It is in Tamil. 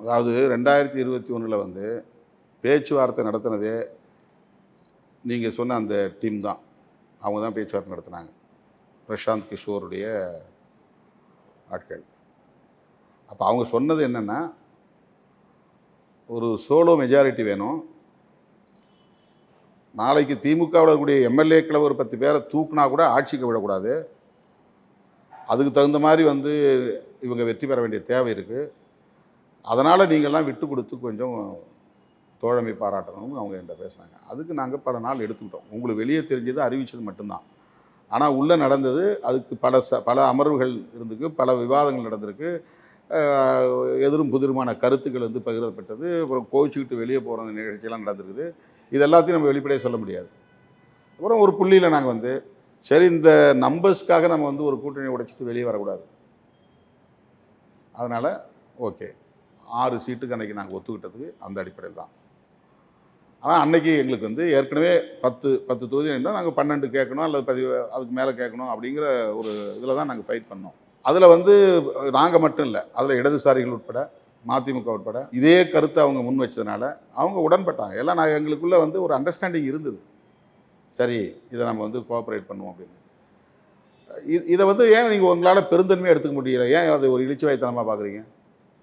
அதாவது ரெண்டாயிரத்தி இருபத்தி ஒன்றில் வந்து பேச்சுவார்த்தை நடத்தினதே நீங்கள் சொன்ன அந்த டீம் தான். அவங்க தான் பேச்சுவார்த்தை நடத்தினாங்க. பிரசாந்த் கிஷோருடைய ஆட்கள். அப்போ அவங்க சொன்னது என்னென்னா ஒரு சோலோ மெஜாரிட்டி வேணும். நாளைக்கு திமுகவில் இருக்கக்கூடிய எம்எல்ஏக்களை ஒரு பத்து பேரை தூக்குனா கூட ஆட்சிக்கு விடக்கூடாது. அதுக்கு தகுந்த மாதிரி வந்து இவங்க வெற்றி பெற வேண்டிய தேவை இருக்குது அதனால் நீங்கள்லாம் விட்டு கொடுத்து கொஞ்சம் தோழமை பாராட்டணும்னு அவங்க என்கிட்ட பேசுனாங்க அதுக்கு நாங்கள் பல நாள் எடுத்துக்கிட்டோம். உங்களுக்கு வெளியே தெரிஞ்சது அறிவிச்சது மட்டும்தான். ஆனால் உள்ளே நடந்தது அதுக்கு பல ச பல அமர்வுகள் இருந்துக்கு பல விவாதங்கள் நடந்திருக்கு. எதிரும் புதிருமான கருத்துக்கள் வந்து பகிரப்பட்டது அப்புறம் கோவிச்சுக்கிட்டு வெளியே போகிற நிகழ்ச்சியெல்லாம் நடந்திருக்குது. இது எல்லாத்தையும் நம்ம வெளிப்படையாக சொல்ல முடியாது. அப்புறம் ஒரு புள்ளியில் நாங்கள் வந்து சரி இந்த நம்பர்ஸ்க்காக நம்ம வந்து ஒரு கூட்டணி உடைச்சிட்டு வெளியே வரக்கூடாது. அதனால் ஓகே. ஆறு சீட்டுக்கு அன்றைக்கி நாங்கள் ஒத்துக்கிட்டதுக்கு அந்த அடிப்படையில் தான். ஆனால் அன்னைக்கு எங்களுக்கு வந்து ஏற்கனவே பத்து பத்து தொகுதி இருந்தால் நாங்கள் பன்னெண்டு கேட்கணும் அல்லது பதிவு அதுக்கு மேலே கேட்கணும் அப்படிங்கிற ஒரு இதில் தான் நாங்கள் ஃபைட் பண்ணோம். அதில் வந்து நாங்கள் மட்டும் இல்லை அதில் இடதுசாரிகள் உட்பட மதிமுக உட்பட இதே கருத்தை அவங்க முன் வச்சதுனால அவங்க உடன்பட்டாங்க. எல்லாம் நாங்கள் எங்களுக்குள்ளே வந்து ஒரு அண்டர்ஸ்டாண்டிங் இருந்தது. சரி இதை நம்ம வந்து கோஆப்ரேட் பண்ணுவோம் அப்படின்னு. இதை வந்து ஏன் நீங்கள் உங்களால் பெருந்தன்மையாக எடுத்துக்க முடியல? ஏன் அதை ஒரு இழிச்சுவாய்த்தனமாக பார்க்குறீங்க